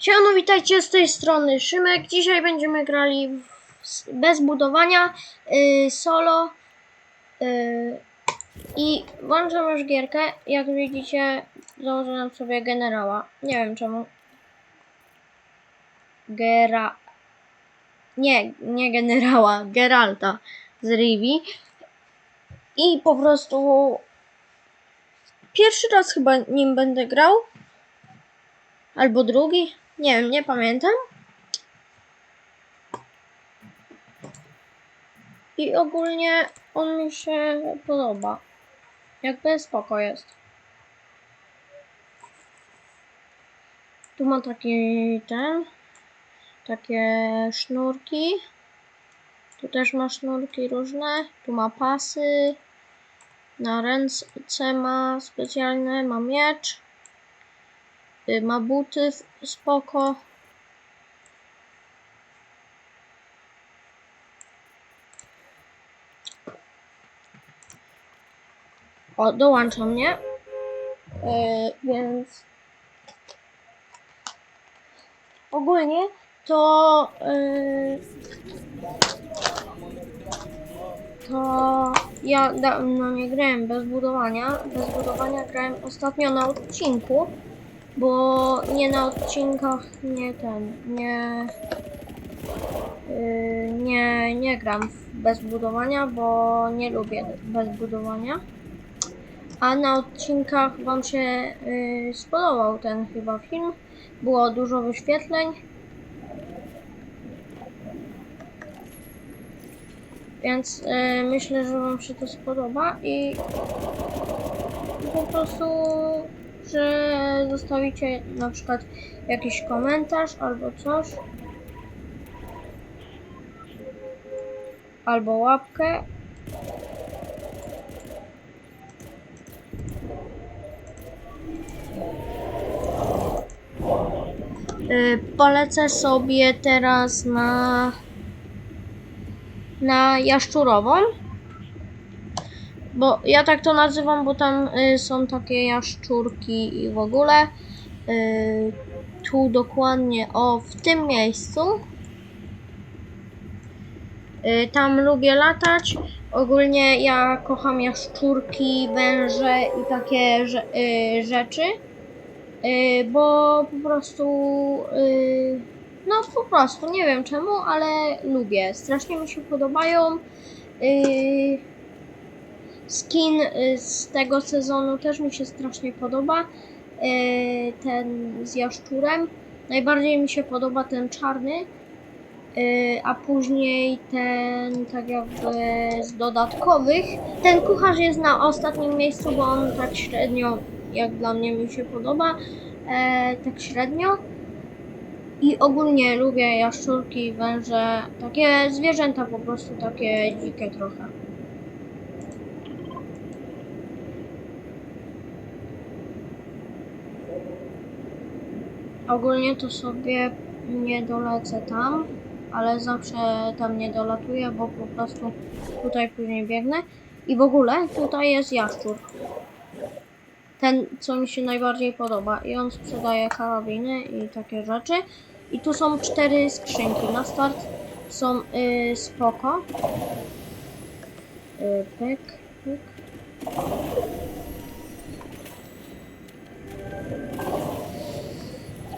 Siemano, witajcie z tej strony Szymek. Dzisiaj będziemy grali bez budowania y, solo y, i włączam już gierkę. Jak widzicie, założyłem sobie generała. Nie wiem czemu. Gera... Nie, nie generała, Geralta z Rivi. I po prostu pierwszy raz chyba nim będę grał. Albo drugi? Nie wiem, nie pamiętam. I ogólnie on mi się podoba. Jakby spoko jest. Tu ma taki ten. Takie sznurki. Tu też ma sznurki różne. Tu ma pasy. Na ręce ma specjalne, ma miecz. Y, Ma buty spoko. O, dołącza mnie. Yy, więc ogólnie to yy, to ja dawno nie grałem bez budowania. Bez budowania grałem ostatnio na odcinku bo nie na odcinkach nie ten, nie yy, nie, nie gram bez budowania, bo nie lubię bez budowania. A na odcinkach Wam się yy, spodobał ten chyba film. Było dużo wyświetleń. Więc yy, myślę, że Wam się to spodoba i po prostu, że zostawicie na przykład jakiś komentarz albo coś. Albo łapkę. Y, Polecę sobie teraz na na jaszczurową. Bo ja tak to nazywam, bo tam y, są takie jaszczurki i w ogóle. Y, tu dokładnie, o, w tym miejscu. Y, tam lubię latać. Ogólnie ja kocham jaszczurki, węże i takie y, rzeczy. Y, bo po prostu. Y, no po prostu, nie wiem czemu, ale lubię. Strasznie mi się podobają. Y, Skin y, z tego sezonu też mi się strasznie podoba. Y, Ten z jaszczurem. Najbardziej mi się podoba ten czarny. y, A później ten tak jakby z dodatkowych. Ten kucharz jest na ostatnim miejscu, bo on tak średnio, jak dla mnie mi się podoba. e, Tak średnio. I ogólnie lubię jaszczurki, węże, takie zwierzęta po prostu, takie dzikie trochę. Ogólnie to sobie nie dolecę tam, ale zawsze tam nie dolatuję, bo po prostu tutaj później biegnę. I w ogóle tutaj jest jaszczur. Ten, co mi się najbardziej podoba. I on sprzedaje karabiny i takie rzeczy. I tu są cztery skrzynki. Na start są y, spoko. Y, pyk, pyk.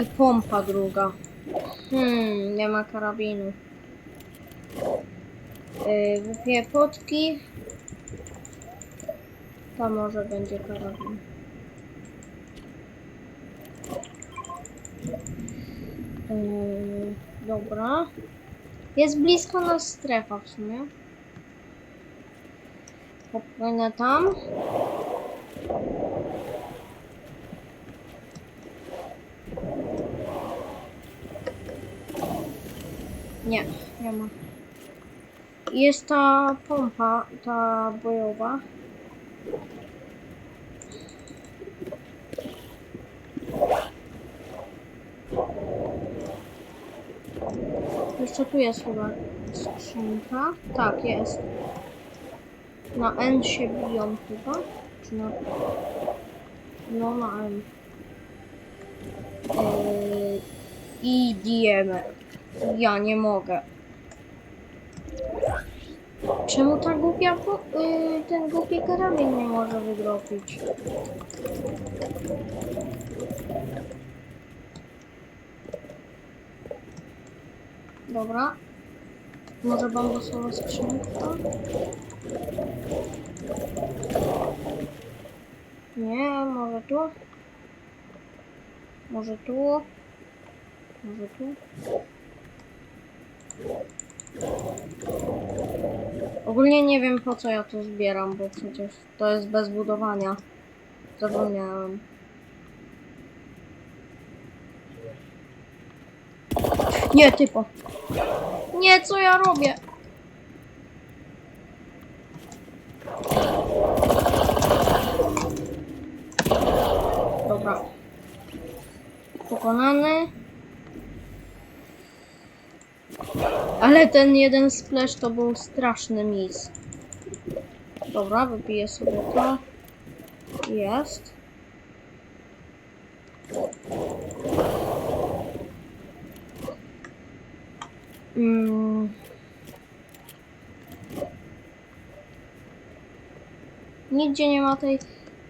I pompa druga. Hmm, nie ma karabinu. Yy, wypiję potki. Tam może będzie karabin. Yy, dobra. Jest blisko nas strefa w sumie. Popłynę tam. Nie, nie ma. Jest ta pompa, ta bojowa. Jeszcze tu jest chyba skrzynka. Tak, jest. Na N się biją chyba. Czy na... No na N. Yy, Idziemy. Ja nie mogę. Czemu ta głupia, po- y, ten głupi karabin nie może wydropić? Dobra. Może bambusowa skrzynka? Nie, może tu? Może tu? Może tu? Ogólnie nie wiem po co ja to zbieram, bo przecież to jest bez budowania. Zapomniałem. Nie, typo. Nie, co ja robię? Dobra. Pokonany. Ale ten jeden splash to był straszny mis. Dobra, wypiję sobie to. Jest. Mm. Nigdzie nie ma tej,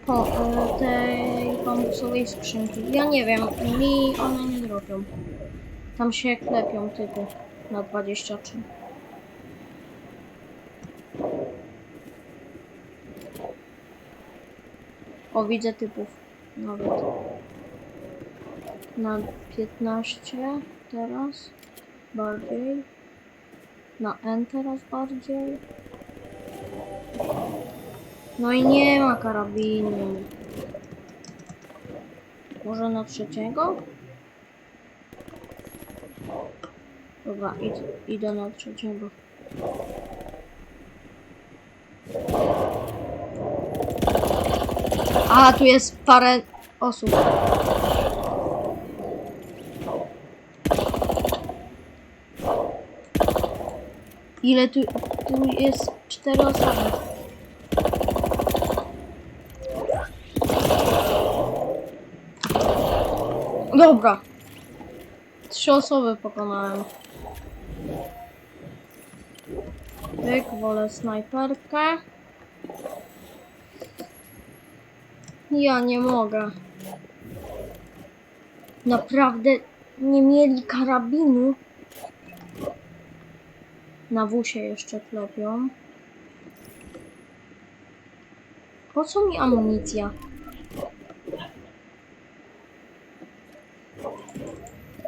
o, e, tej bambusowej skrzynki. Ja nie wiem, mi one nie dropią. Tam się klepią typy na 23. O, widzę typów. Nawet. Na 15 teraz. Bardziej. Na N teraz bardziej. No i nie ma karabinu. Może na trzeciego? Dobra, id idę na trzeciego. A, tu jest parę osób. Ile tu, tu jest cztery osoby. Dobra. Trzy osoby pokonałem. Tyk, wolę snajperkę. Ja nie mogę. Naprawdę nie mieli karabinu. Na wusie jeszcze klepią. Po co mi amunicja?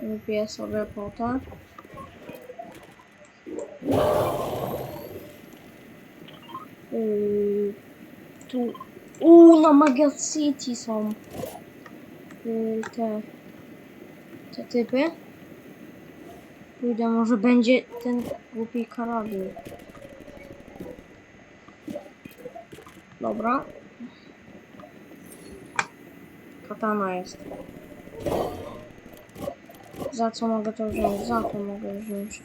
Wypiję sobie potę. Tu. Uuu, na Magia City są. Yy, te. Te typy. Pójdę, może będzie ten głupi karabin. Dobra. Katana jest. Za co mogę to wziąć? Za to mogę wziąć.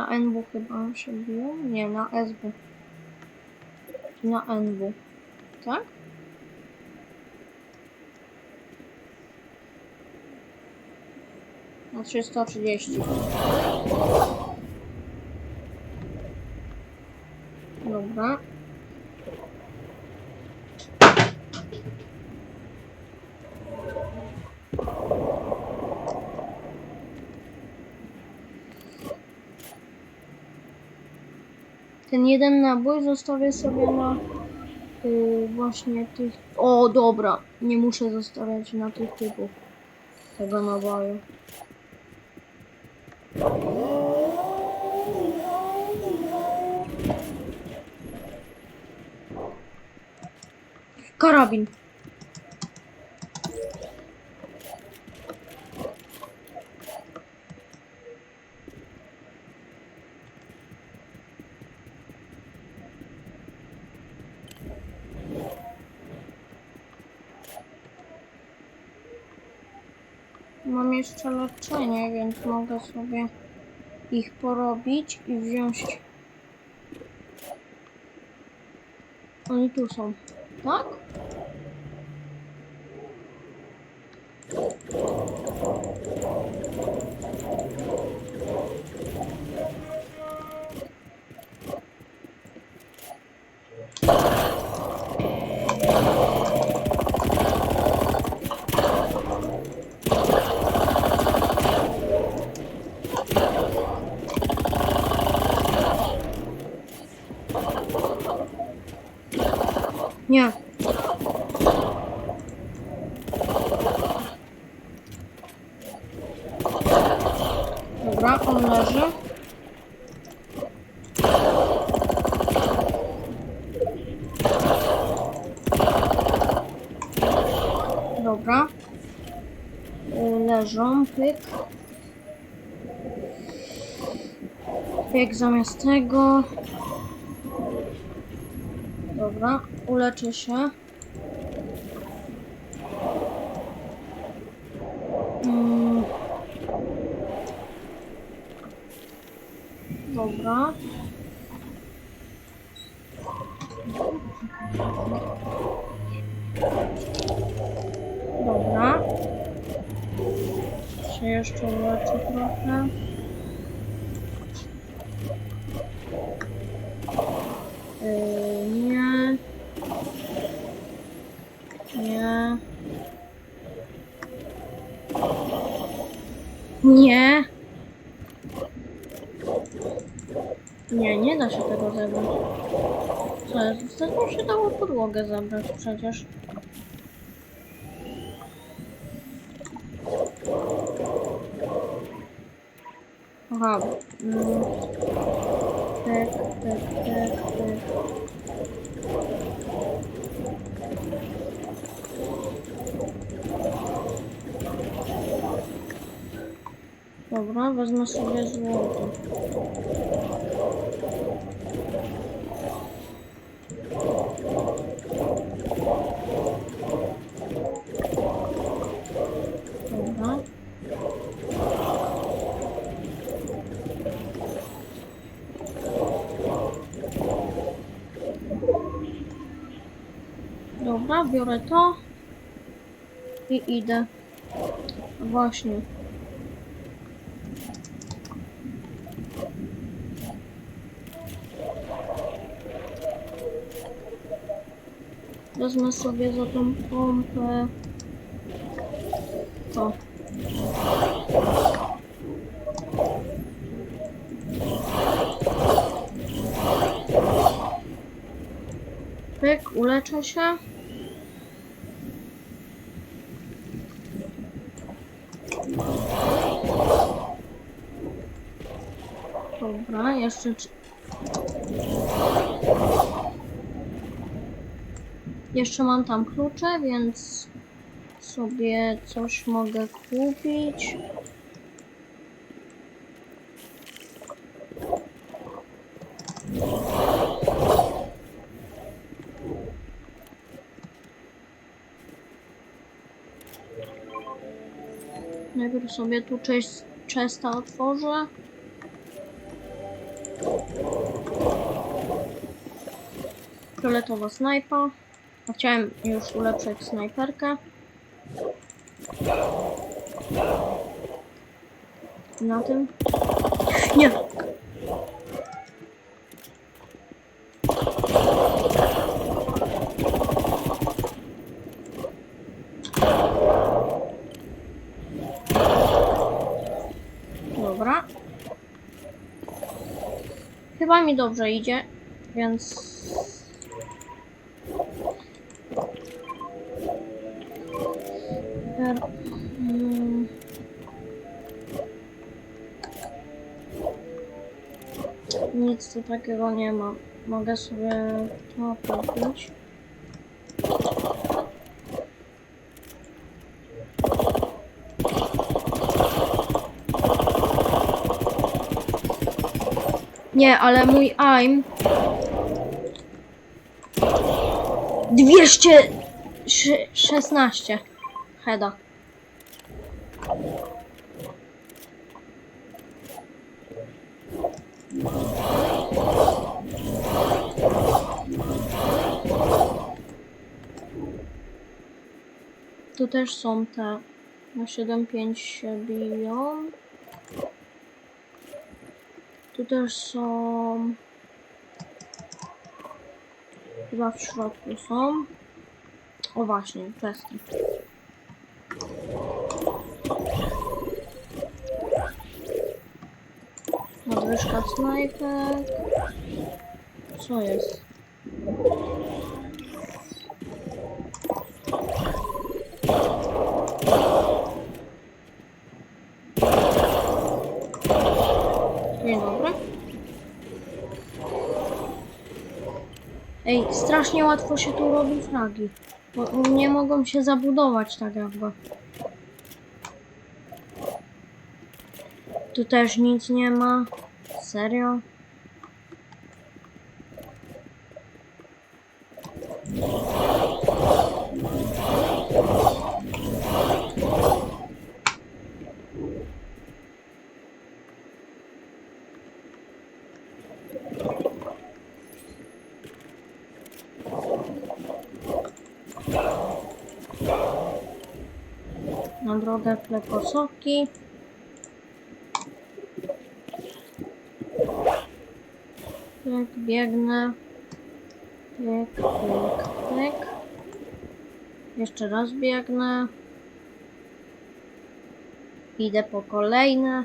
Na NW chyba się biło? Nie, na SW. Na NW. Tak? Na 330. Dobra. Ten jeden nabój zostawię sobie na y, właśnie tych... O, dobra. Nie muszę zostawiać na tych typów tego naboju. Karabin. Mam jeszcze leczenie, więc mogę sobie ich porobić i wziąć. Oni tu są, tak? Nie. Dobra, on leży. Dobra. Y, Leżą, pyk. Pyk zamiast tego. Dobra, uleczę się. Mm. Dobra. Dobra. Się jeszcze uleczę trochę. Yy, nie. Nie. Nie. Nie, nie da się tego zebrać. Co jest? Zresztą się podłogę zabrać przecież. Aha. Mm. Pyk, pyk, pyk, pyk. Dobra, wezmę sobie złoto. Dobra. Dobra, biorę to i idę. Właśnie. Wezmę sobie za tą pompę to. Pyk, uleczę się. Jeszcze mam tam klucze, więc sobie coś mogę kupić. Najpierw sobie tu część chesta otworzę. Fioletowa snajpa. Chciałem już ulepszyć snajperkę. Na tym. Nie! Dobra. Chyba mi dobrze idzie, więc Per... Mm. Nic tu takiego nie ma. Mogę sobie to kupić. Nie, ale mój aim 216 Heda. Też są te na 7.5 się biją. Tu też są. Chyba w środku są. O właśnie, testy. Nadwyżka snajper. Co jest? Dzień dobry. Ej, strasznie łatwo się tu robi fragi. Bo nie mogą się zabudować tak jakby. Tu też nic nie ma. Serio? Na drogę kleposoki. Pyk, biegnę. Pyk, pyk. Jeszcze raz biegnę. Idę po kolejne.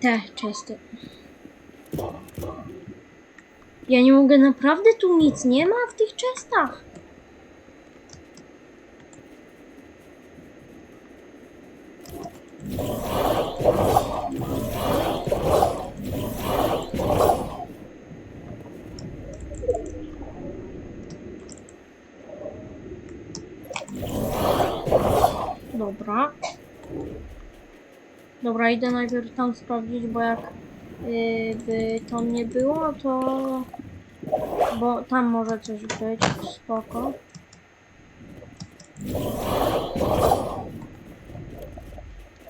Te czesty. Ja nie mogę, naprawdę tu nic nie ma w tych czestach. Dobra. Dobra, idę najpierw tam sprawdzić, bo jak yy, by tam nie było, to... Bo tam może coś być, spoko.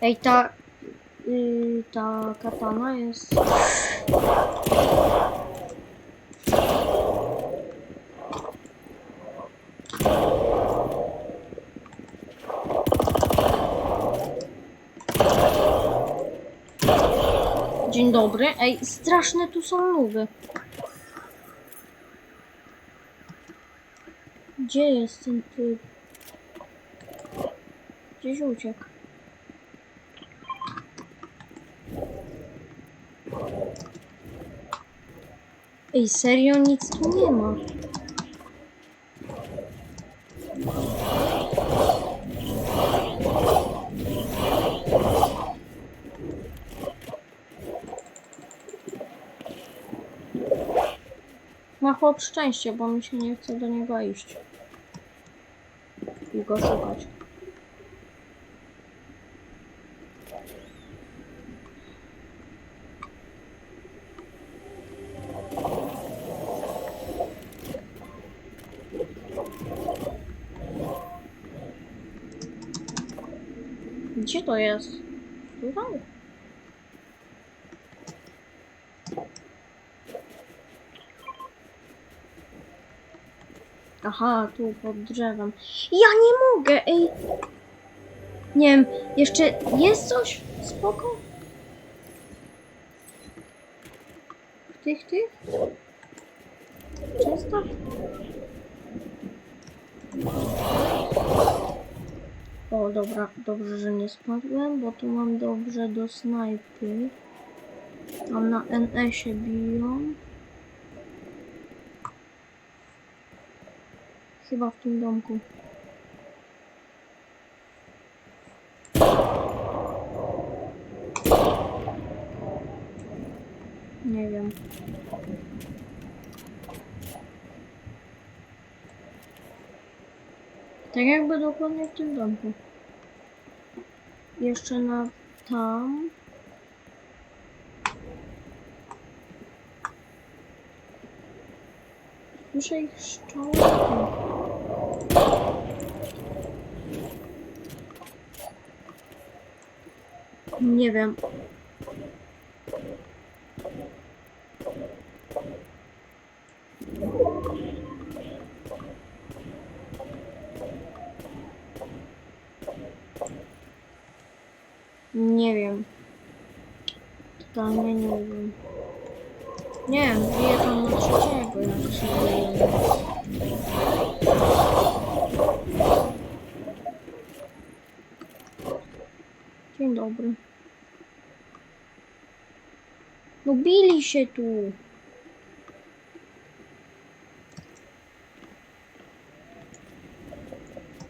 Ej, ta... Yy, ta katana jest... Dobry. Ej, straszne tu są nuby. Gdzie jest ten typ? Gdzieś uciekł. Ej, serio? Nic tu nie ma. Ma chłop szczęście, bo mi się nie chce do niego iść. I go szukać. Gdzie to jest? Tutaj? Aha, tu pod drzewem. Ja nie mogę, ej! Nie wiem, jeszcze jest coś? Spoko? Tych, tych? Czysto? O, dobra, dobrze, że nie spadłem, bo tu mam dobrze do snajpy. Mam na NS-ie biją. Chyba w tym domku. Nie wiem. Tak jakby dokładnie w tym domku. Jeszcze na tam. Słyszę ich szczałki. Nie wiem. Nie wiem. Totalnie nie wiem. Się tu.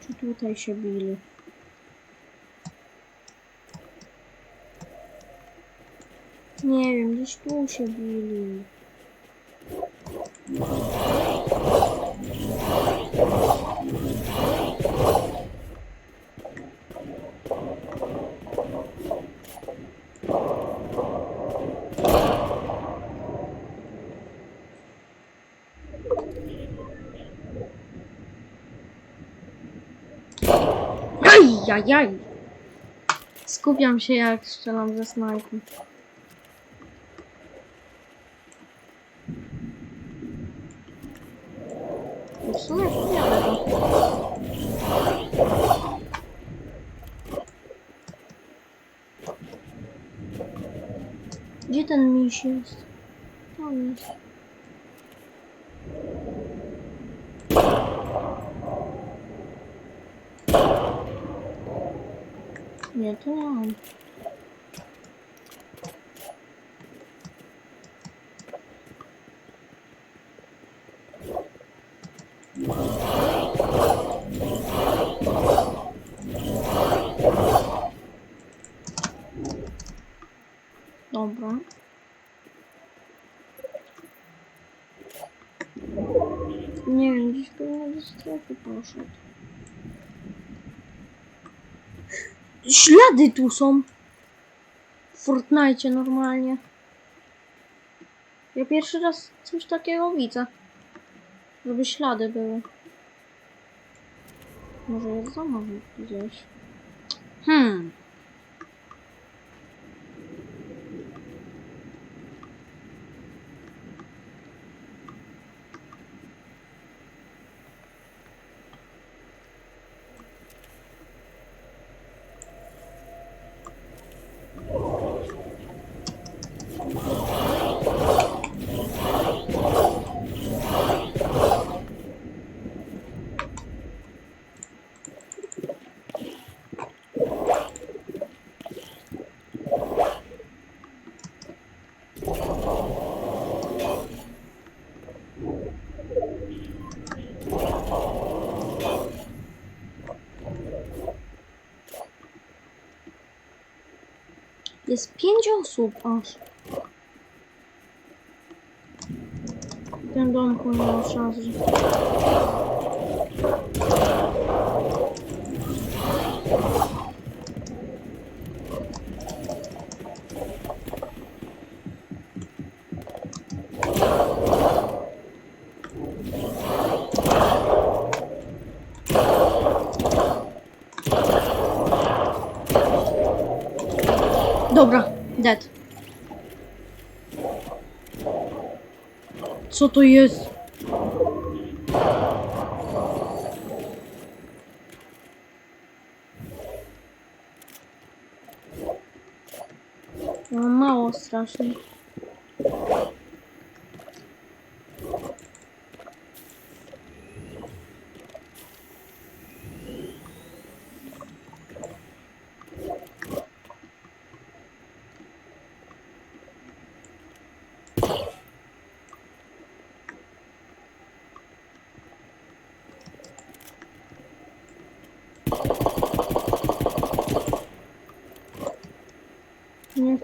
Czy tutaj się bili? Nie wiem, gdzieś tu się bili. Ajajaj! Skupiam się jak strzelam ze to. Gdzie ten miś jest? Tam jest. Nie, to nie on. Dobra. Nie wiem, gdzieś pewnie do strefy poszedł. Ślady tu są. W Fortnite normalnie. Ja pierwszy raz coś takiego widzę. Żeby ślady były. Może jest za gdzieś. Hmm. Jest pięć osób aż. W tym domku nie ma szans, że... Dobra, dead. Co to jest? No mało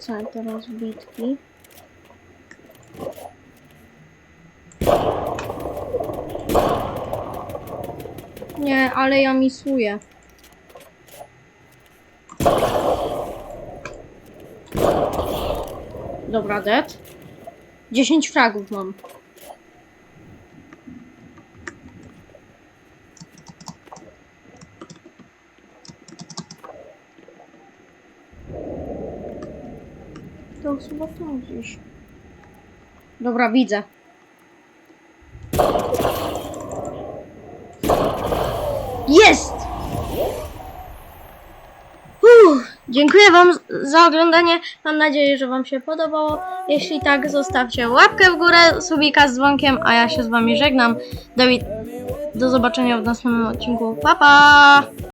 strasznie. Nie chcę teraz bitki. Nie, ale ja misuję. Dobra, dead. 10 fragów mam. Chyba gdzieś. Dobra, widzę. Jest! Uff, dziękuję Wam za oglądanie. Mam nadzieję, że Wam się podobało. Jeśli tak, zostawcie łapkę w górę, subika z dzwonkiem, a ja się z Wami żegnam. Dawid, do zobaczenia w następnym odcinku. Pa, pa!